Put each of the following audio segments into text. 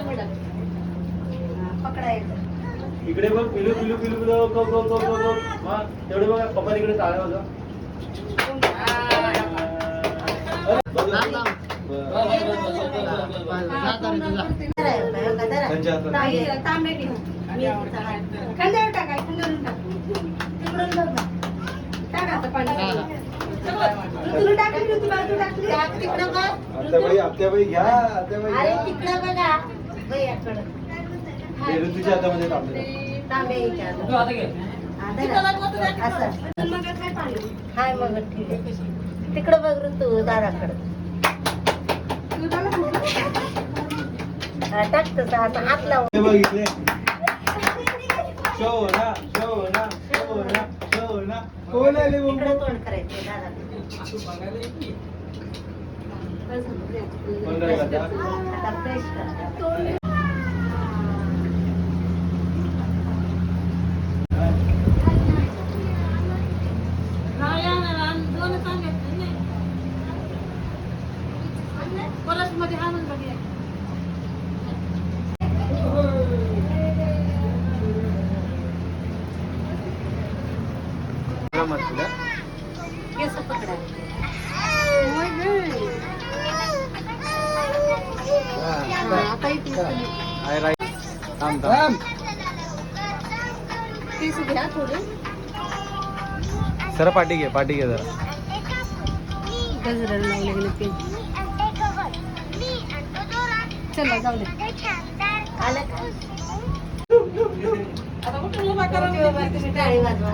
हा. हा, इकडे बघ पिलू पिलू पिलू पिलू गो गो गो गो गो हा तेवढे बघा पप्पा तिकडे. तांबे. खांद्यावर टाक तिकडून बघ. टाक आता पाणी टाकली बाजू टाकली घ्या आत्याबाई अरे तिकडं बघा भैयाकडं. ऋतूच्या हातामध्ये तांबे तांबे याच्यात. हा, धरा. असं. मग काय पाणी हाय मग ठीक आहे. तिकडं बघ ऋतू दाराकडं. दुधाला हा, टाक तसं आता हात लावून. हे बघ इकडे. शोना शोना शोना शोना कोण आले तिकडं मग तोंड करायचं दाराकडं कोण काय करता? आता फ्रेश कर केस पकडायचे आता इथे थांब थांब केस घ्या थोडे सर पाठी घे पाठी घे जरा गजराला लावले गेले ते चला जाऊ दे आलं का? आता कुठून उभा करा तुम्ही टाळी वाजवा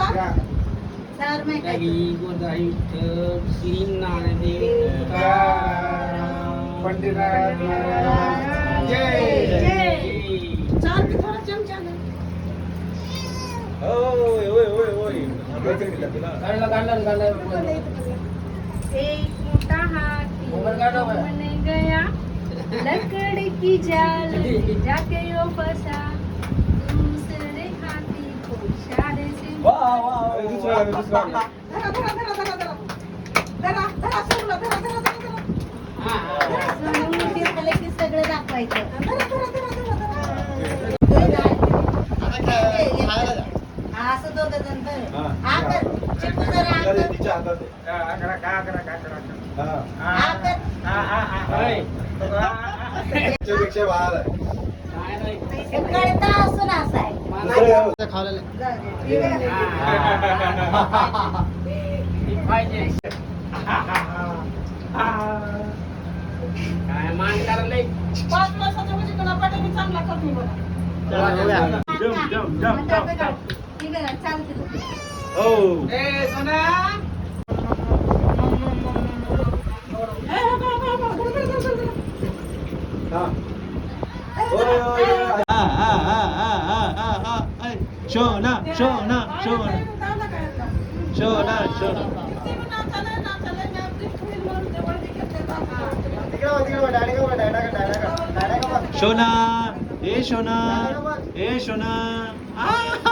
चार चार की ओय थांबायचं की तुला एक मोठा हाथी मन गया। लकड़ी की जाल जाके यो फंसा सगळं दाखवायचं हा, असं दोघं जण. हा. हा हा कर. तिच्या हातात आहे. हा. हा कर. त्याच्यापेक्षा बाहेर आहे हे कळतं असून असं म्हणजे चांगला कमी बघा जम जम जम जम जम ठीक आहे चालते हो हा. ओय, ओय, ओय. हा, हा, हा, हा, हा, हा, हा. ऐ, शोना शोना शोना शोना शोना शोना ए शोना ए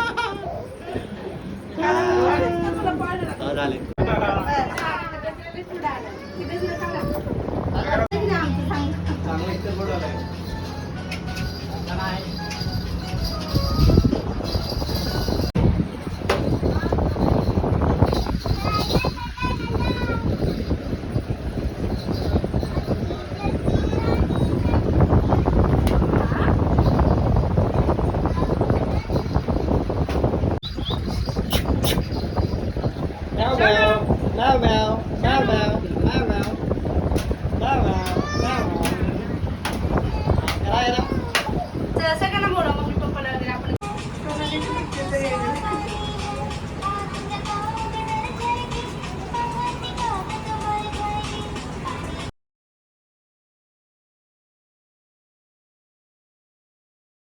Se hace que enamoramos.